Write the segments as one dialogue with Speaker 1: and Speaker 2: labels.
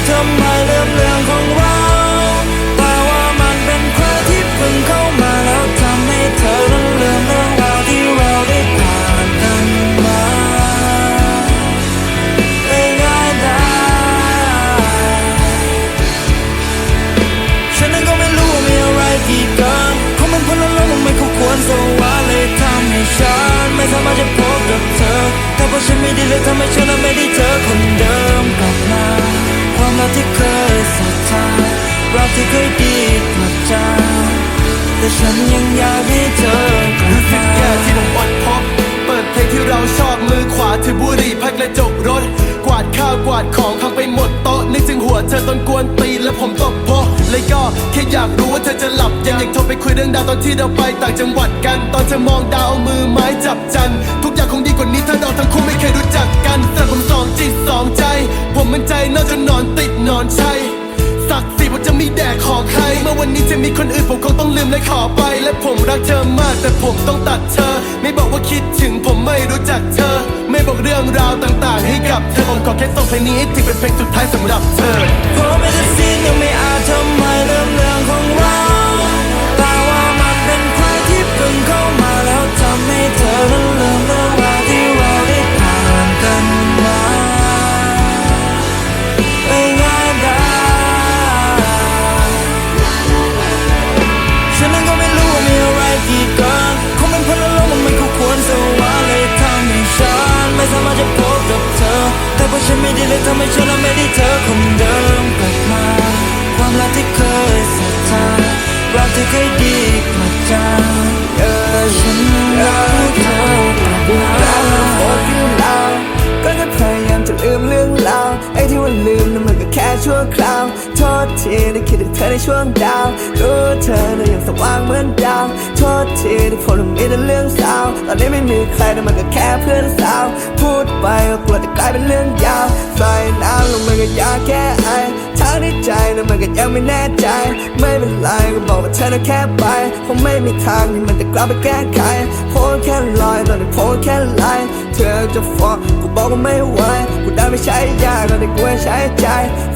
Speaker 1: ไม่อาจทำให้ลืมเรื่องของเราแต่ว่ามันเป็นใครที่เพิ่งเข้ามาแล้วทำให้เธอนั้นลืมเรื่องราวที่เราได้ผ่านกันมาได้ง่ายดายฉันนั้นก็ไม่รู้ว่ามีอะไรกี่กันคงเป็นเพราะเรามันไม่คู่ควรสว่าเลยทำให้ฉันไม่สามารถจะพบกับเธอแต่เพราะฉันไม่ดีเลยทำให้ฉันนั้นไม่ได้เจอ ฉันยังอยากให้เธอ
Speaker 2: รู้สึ
Speaker 1: ก
Speaker 2: แย่ที่ต้องอดพบ เปิดเพลงที่เราชอบมือขวาถือบุหรี่พักกระจกรถ กวาดข้าวกวาดของพังไปหมดโต๊ะนึกถึงหัวเธอตอนกวนตีนแล้วผมตบโพะเลยก็แค่อยากรู้ว่าเธอจะหลับยังยังโทรไปคุยเรื่องดาวตอนที่เราไปต่างจังหวัดกัน ตอนเธอมองดาวเอามือไม้จับจัน วันนี้จะมีคนอื่นผมคงต้องลืมและขอไป และผมรักเธอมากแต่ผมต้องตัดเธอ ไม่บอกว่าคิดถึงผมไม่รู้จักเธอ ไม่บอกเรื่องราวต่างๆ ให้กับเธอผมขอแค่ส่งเพลงนี้ให้ถึงเป็นเพลงสุดท้ายสำหรับเธอ
Speaker 1: เพราะไม่ได้สิ้นยังไม่อาจ ไม่ดีเลยทำให้ฉันนั้นไม่ได้เจอคนเดิมกลับมา ความรักที่เคยศรัทธารักที่เคยดีกลับจางเออฉันอยากให้เธอกลับมา
Speaker 3: โอ้คือเราก็จะพยายามจะลืมเรื่องราวไอ้ที่ว่าลืมนั้นมันก็แค่ชั่วคราวโทษทีที่คิดถึงเธอในช่วงดาวรู้เธอนั้นยังสว่างเหมือนดาวโทษทีที่ผมนั้มีแต่เรื่องเศร้าตอนนี้ไม่มีใครแต่มันก็แค่เพื่อนสาว พูดไปก็กลัวจะกลายเป็นเรื่องยาว ก็อยากแค่ไอทั้งในใจนั้นมันก็ยังไม่แน่ใจ ไม่เป็นไรก็บอกว่าเธอน่ะแค่ไปคงไม่มีทางที่มันจะกลับไปแก้ไขโพสแค่ลอยตอนนี้โพสแค่ไลายเธอจะฟ้องกูบอกว่าไม่ไหวกูได้ไม่ใช้ยาตอนนี้กูใช้ใจ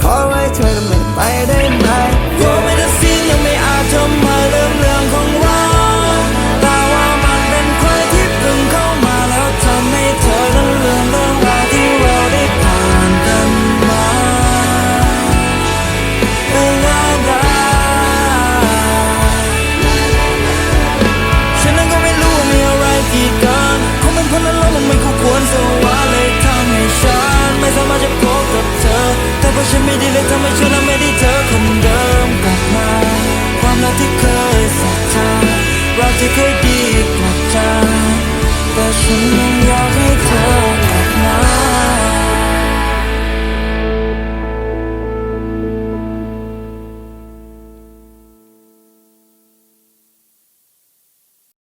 Speaker 3: ขอไว้เธอนั้นไม่ไปได้ไหม
Speaker 1: กูไม่ได้สิ้นยั แต่